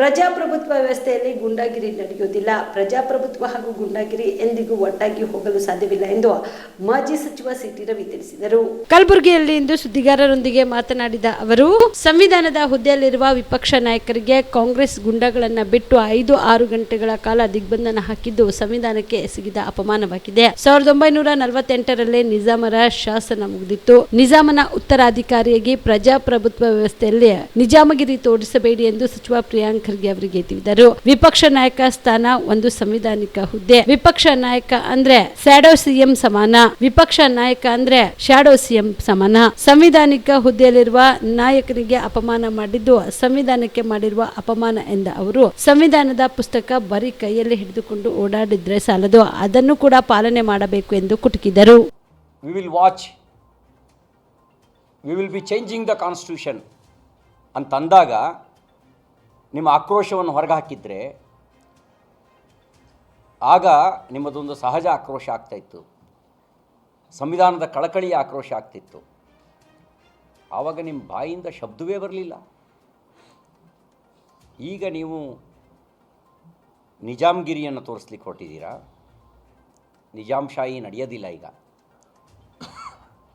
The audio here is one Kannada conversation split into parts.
ಪ್ರಜಾಪ್ರಭುತ್ವ ವ್ಯವಸ್ಥೆಯಲ್ಲಿ ಗುಂಡಾಗಿರಿ ನಡೆಯುವುದಿಲ್ಲ. ಪ್ರಜಾಪ್ರಭುತ್ವ ಹಾಗೂ ಗುಂಡಾಗಿರಿ ಎಂದಿಗೂ ಒಟ್ಟಾಗಿ ಹೋಗಲು ಸಾಧ್ಯವಿಲ್ಲ ಎಂದು ಮಾಜಿ ಸಚಿವ ಸಿಟಿ ರವಿ ತಿಳಿಸಿದರು. ಕಲಬುರಗಿಯಲ್ಲಿ ಇಂದು ಸುದ್ದಿಗಾರರೊಂದಿಗೆ ಮಾತನಾಡಿದ ಅವರು, ಸಂವಿಧಾನದ ಹುದ್ದೆಯಲ್ಲಿರುವ ವಿಪಕ್ಷ ನಾಯಕರಿಗೆ ಕಾಂಗ್ರೆಸ್ ಗುಂಡಗಳನ್ನು ಬಿಟ್ಟು ಐದು ಆರು ಗಂಟೆಗಳ ಕಾಲ ದಿಗ್ಬಂಧನ ಹಾಕಿದ್ದು ಸಂವಿಧಾನಕ್ಕೆ ಎಸಗಿದ ಅಪಮಾನವಾಗಿದೆ. ಸಾವಿರದ ಒಂಬೈನೂರ ನಲವತ್ತೆಂಟರಲ್ಲೇ ನಿಜಾಮರ ಶಾಸನ ಮುಗಿದಿತ್ತು. ನಿಜಾಮನ ಉತ್ತರಾಧಿಕಾರಿಯಾಗಿ ಪ್ರಜಾಪ್ರಭುತ್ವ ವ್ಯವಸ್ಥೆಯಲ್ಲಿ ನಿಜಾಮಗಿರಿ ತೋರಿಸಬೇಡಿ ಎಂದು ಸಚಿವ ಪ್ರಿಯಾಂಕ್ ಖರ್ಗೆ ಅವರಿಗೆ ತಿಳಿಸಿದರು ವಿಪಕ್ಷ ನಾಯಕ ಸ್ಥಾನ ಒಂದು ಸಂವಿಧಾನಿಕ ಹುದ್ದೆ. ವಿಪಕ್ಷ ನಾಯಕ ಅಂದ್ರೆ ಸ್ಯಾಡೋ ಸಿಎಂ ಸಮಾನ. ವಿಪಕ್ಷ ನಾಯಕ ಅಂದ್ರೆ ಶಾಡೋ ಸಿಎಂ ಸಮಾನ. ಸಂವಿಧಾನಿಕ ಹುದ್ದೆಯಲ್ಲಿರುವ ನಾಯಕನಿಗೆ ಅಪಮಾನ ಮಾಡಿದ್ದು, ಸಂವಿಧಾನಕ್ಕೆ ಮಾಡಿರುವ ಅಪಮಾನ ಎಂದ ಅವರು, ಸಂವಿಧಾನದ ಪುಸ್ತಕ ಬರೀ ಕೈಯಲ್ಲಿ ಹಿಡಿದುಕೊಂಡು ಓಡಾಡಿದ್ರೆ ಸಾಲದು. ಅದನ್ನು ಕೂಡ ಪಾಲನೆ ಮಾಡಬೇಕು ಎಂದು ಕುಟುಕಿದರು. We will watch. We will be changing the constitution. ಅಂತಂದಾಗ ನಿಮ್ಮ ಆಕ್ರೋಶವನ್ನು ಹೊರಗೆ ಹಾಕಿದರೆ ಆಗ ನಿಮ್ಮದೊಂದು ಸಹಜ ಆಕ್ರೋಶ ಆಗ್ತಾಯಿತ್ತು ಸಂವಿಧಾನದ ಕಳಕಳಿಯ ಆಕ್ರೋಶ ಆಗ್ತಿತ್ತು ಆವಾಗ ನಿಮ್ಮ ಬಾಯಿಂದ ಶಬ್ದವೇ ಬರಲಿಲ್ಲ. ಈಗ ನೀವು ನಿಜಾಮ್ಗಿರಿಯನ್ನು ತೋರಿಸ್ಲಿಕ್ಕೆ ಹೊರಟಿದ್ದೀರಾ? ನಿಜಾಂಶಾಹಿ ನಡೆಯೋದಿಲ್ಲ ಈಗ.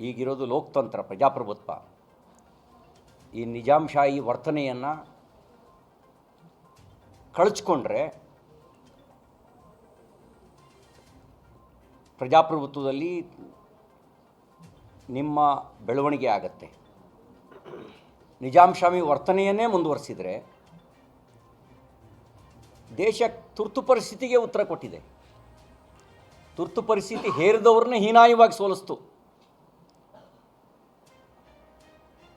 ಈಗಿರೋದು ಲೋಕತಂತ್ರ, ಪ್ರಜಾಪ್ರಭುತ್ವ. ಈ ನಿಜಾಂಶಾಹಿ ವರ್ತನೆಯನ್ನು ಕಳಚ್ಕೊಂಡ್ರೆ ಪ್ರಜಾಪ್ರಭುತ್ವದಲ್ಲಿ ನಿಮ್ಮ ಬೆಳವಣಿಗೆ ಆಗತ್ತೆ. ನಿಜಾಂಶಾಮಿ ವರ್ತನೆಯನ್ನೇ ಮುಂದುವರಿಸಿದರೆ ದೇಶ ತುರ್ತು ಪರಿಸ್ಥಿತಿಗೆ ಉತ್ತರ ಕೊಟ್ಟಿದೆ. ತುರ್ತು ಪರಿಸ್ಥಿತಿ ಹೇರಿದವ್ರನ್ನೇ ಹೀನಾಯವಾಗಿ ಸೋಲಿಸ್ತು.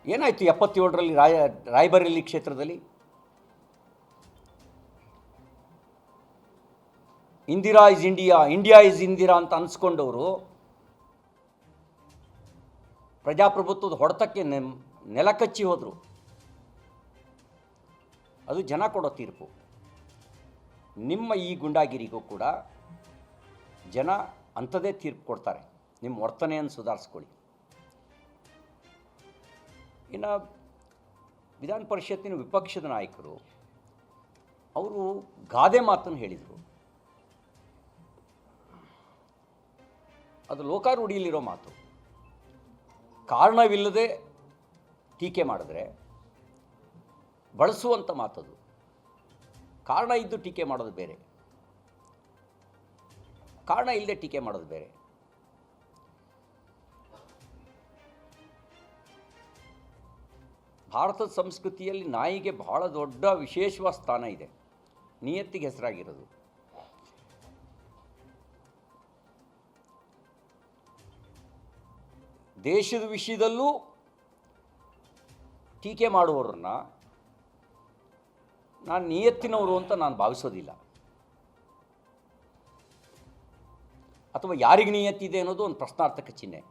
ಏನಾಯಿತು ಎಪ್ಪತ್ತೇಳರಲ್ಲಿ ರಾಯ, ರಾಯಬರೇಲಿ ಕ್ಷೇತ್ರದಲ್ಲಿ? Indira is India India is Indira ಅಂತ ಅನ್ಸ್ಕೊಂಡವರು ಪ್ರಜಾಪ್ರಭುತ್ವದ ಹೊಡೆತಕ್ಕೆ ನೆಮ್, ನೆಲಕಚ್ಚಿ ಹೋದರು. ಅದು ಜನ ಕೊಡೋ ತೀರ್ಪು. ನಿಮ್ಮ ಈ ಗುಂಡಾಗಿರಿಗೂ ಕೂಡ ಜನ ಅಂಥದೇ ತೀರ್ಪು ಕೊಡ್ತಾರೆ. ನಿಮ್ಮ ವರ್ತನೆಯನ್ನು ಸುಧಾರಿಸ್ಕೊಳ್ಳಿ. ಇನ್ನು ವಿಧಾನ ಪರಿಷತ್ತಿನ ವಿಪಕ್ಷದ ನಾಯಕರು ಅವರು ಗಾದೆ ಮಾತನ್ನು ಹೇಳಿದರು. ಅದು ಲೋಕಾರೂಢಿಯಲ್ಲಿರೋ ಮಾತು. ಕಾರಣವಿಲ್ಲದೆ ಟೀಕೆ ಮಾಡಿದ್ರೆ ಬಳಸುವಂಥ ಮಾತದು. ಕಾರಣ ಇದ್ದು ಟೀಕೆ ಮಾಡೋದು ಬೇರೆ. ಕಾರಣ ಇಲ್ಲದೆ ಟೀಕೆ ಮಾಡೋದು ಬೇರೆ. ಭಾರತದ ಸಂಸ್ಕೃತಿಯಲ್ಲಿ ನಾಯಿಗೆ ಬಹಳ ದೊಡ್ಡ ವಿಶೇಷವಾದ ಸ್ಥಾನ ಇದೆ. ನಿಯತ್ತಿಗೆ ಹೆಸರಾಗಿರೋದು. ದೇಶದ ವಿಷಯದಲ್ಲೂ ಟೀಕೆ ಮಾಡುವವರನ್ನ ನಾನು ನಿಯತ್ತಿನವರು ಅಂತ ನಾನು ಭಾವಿಸೋದಿಲ್ಲ. ಅಥವಾ ಯಾರಿಗೆ ನಿಯತ್ತಿದೆ ಅನ್ನೋದು ಒಂದು ಪ್ರಶ್ನಾರ್ಥಕ ಚಿಹ್ನೆ.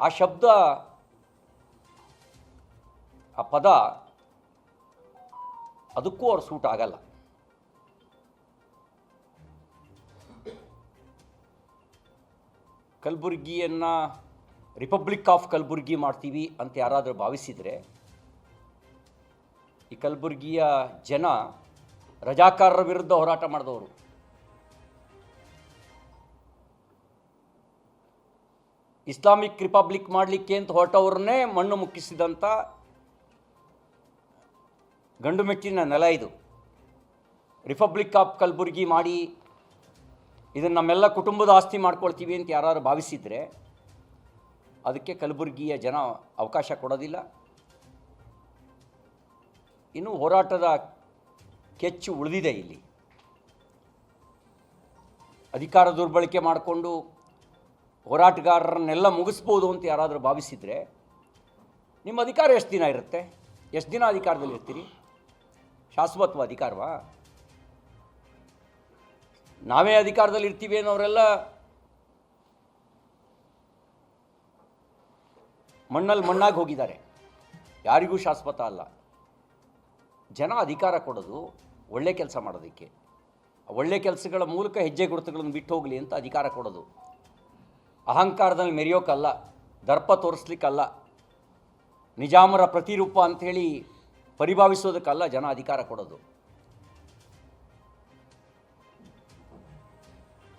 ಆ ಶಬ್ದ, ಆ ಪದ ಅದಕ್ಕೂ ಅವ್ರು ಸೂಟ್ ಆಗಲ್ಲ. ಕಲಬುರ್ಗಿಯನ್ನು ರಿಪಬ್ಲಿಕ್ ಆಫ್ ಕಲಬುರ್ಗಿ ಮಾಡ್ತೀವಿ ಅಂತ ಯಾರಾದರೂ ಭಾವಿಸಿದರೆ, ಈ ಕಲಬುರ್ಗಿಯ ಜನ ರಜಾಕಾರರ ವಿರುದ್ಧ ಹೋರಾಟ ಮಾಡಿದವರು. ಇಸ್ಲಾಮಿಕ್ ರಿಪಬ್ಲಿಕ್ ಮಾಡಲಿಕ್ಕೆ ಅಂತ ಹೊರಟವ್ರನ್ನೇ ಮಣ್ಣು ಮುಕ್ಕಿಸಿದಂಥ ಗಂಡು ಮೆಟ್ಟಿನ ನೆಲ ಇದು. ರಿಪಬ್ಲಿಕ್ ಆಫ್ ಕಲಬುರ್ಗಿ ಮಾಡಿ ಇದನ್ನು ನಮ್ಮೆಲ್ಲ ಕುಟುಂಬದ ಆಸ್ತಿ ಮಾಡ್ಕೊಳ್ತೀವಿ ಅಂತ ಯಾರು ಭಾವಿಸಿದರೆ ಅದಕ್ಕೆ ಕಲಬುರಗಿಯ ಜನ ಅವಕಾಶ ಕೊಡೋದಿಲ್ಲ. ಇನ್ನು ಹೋರಾಟದ ಕೆಚ್ಚು ಉಳಿದಿದೆ ಇಲ್ಲಿ. ಅಧಿಕಾರ ದುರ್ಬಳಕೆ ಮಾಡಿಕೊಂಡು ಹೋರಾಟಗಾರರನ್ನೆಲ್ಲ ಮುಗಿಸ್ಬೋದು ಅಂತ ಯಾರಾದರೂ ಭಾವಿಸಿದರೆ ನಿಮ್ಮ ಅಧಿಕಾರ ಎಷ್ಟು ದಿನ ಇರುತ್ತೆ? ಎಷ್ಟು ದಿನ ಅಧಿಕಾರದಲ್ಲಿ ಇರ್ತೀರಿ ಶಾಶ್ವತವ ಅಧಿಕಾರವಾ? ನಾವೇ ಅಧಿಕಾರದಲ್ಲಿ ಇರ್ತೀವಿ ಅನ್ನೋರೆಲ್ಲ ಮಣ್ಣಲ್ಲಿ ಮಣ್ಣಾಗಿ ಹೋಗಿದ್ದಾರೆ. ಯಾರಿಗೂ ಶಾಶ್ವತ ಅಲ್ಲ. ಜನ ಅಧಿಕಾರ ಕೊಡೋದು ಒಳ್ಳೆ ಕೆಲಸ ಮಾಡೋದಕ್ಕೆ. ಒಳ್ಳೆ ಕೆಲಸಗಳ ಮೂಲಕ ಹೆಜ್ಜೆ ಗುರುತುಗಳನ್ನು ಬಿಟ್ಟು ಹೋಗಲಿ ಅಂತ ಅಧಿಕಾರ ಕೊಡೋದು. ಅಹಂಕಾರದಲ್ಲಿ ಮೆರೆಯೋಕ್ಕಲ್ಲ ದರ್ಪ ತೋರಿಸ್ಲಿಕ್ಕಲ್ಲ, ನಿಜಾಮರ ಪ್ರತಿರೂಪ ಅಂಥೇಳಿ ಪರಿಭಾವಿಸೋದಕ್ಕಲ್ಲ ಜನ ಅಧಿಕಾರ ಕೊಡೋದು.